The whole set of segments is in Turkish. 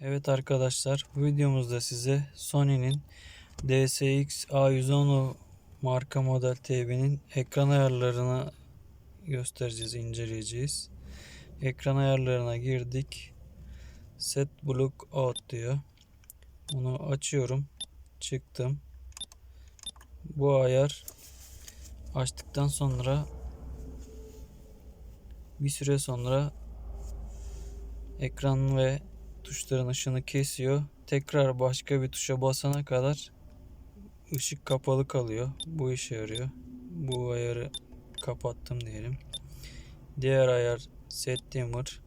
Evet arkadaşlar bu videomuzda size Sony'nin DSX A110 marka model TV'nin ekran ayarlarını göstereceğiz, inceleyeceğiz. Ekran ayarlarına girdik. Set Block Out diyor. Bunu açıyorum. Çıktım. Bu ayar açtıktan sonra bir süre sonra ekran ve tuşların ışığını kesiyor. Tekrar başka bir tuşa basana kadar ışık kapalı kalıyor. Bu işe yarıyor. Bu ayarı kapattım diyelim. Diğer ayar set dimmer.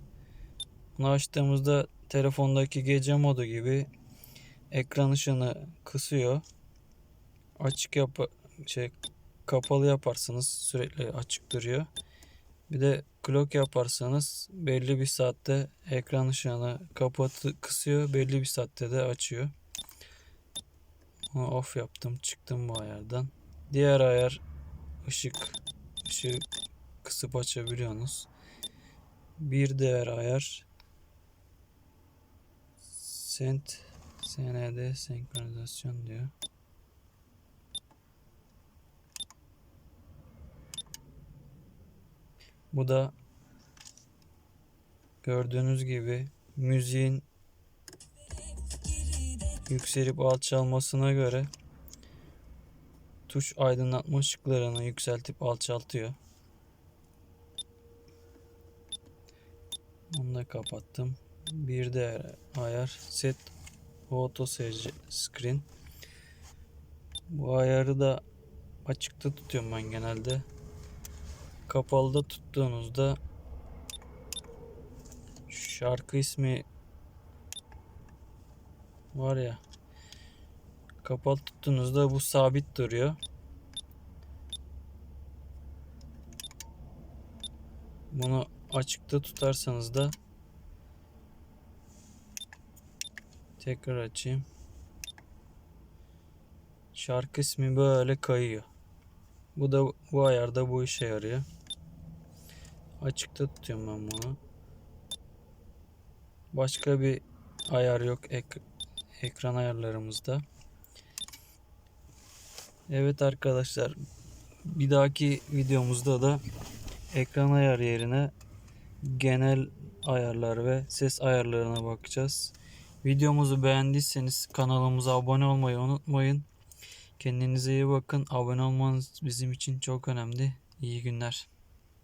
Bunu açtığımızda telefondaki gece modu gibi ekran ışığını kısıyor. Açık yap şey kapalı yaparsınız sürekli açık duruyor. Bir de clock yaparsanız belli bir saatte ekran ışığını kapatı kısıyor. Belli bir saatte de açıyor. Off yaptım. Çıktım bu ayardan. Diğer ayar ışık. Işığı kısıp açabiliyorsunuz. Bir diğer ayar sent SND senkronizasyon diyor. Bu da gördüğünüz gibi müziğin yükselip alçalmasına göre tuş aydınlatma ışıklarını yükseltip alçaltıyor. Onu da kapattım. Bir de ayar set auto screen. Bu ayarı da açıkta tutuyorum ben genelde. Kapalıda tuttuğunuzda şarkı ismi var ya kapalı tuttuğunuzda bu sabit duruyor. Bunu açıkta tutarsanız da tekrar açayım. Şarkı ismi böyle kayıyor. Bu da bu ayarda bu işe yarıyor. Açıkta tutuyorum ben bunu. Başka bir ayar yok ek ekran ayarlarımızda. Evet arkadaşlar bir dahaki videomuzda da ekran ayar yerine genel ayarlar ve ses ayarlarına bakacağız. Videomuzu beğendiyseniz kanalımıza abone olmayı unutmayın. Kendinize iyi bakın. Abone olmanız bizim için çok önemli. İyi günler.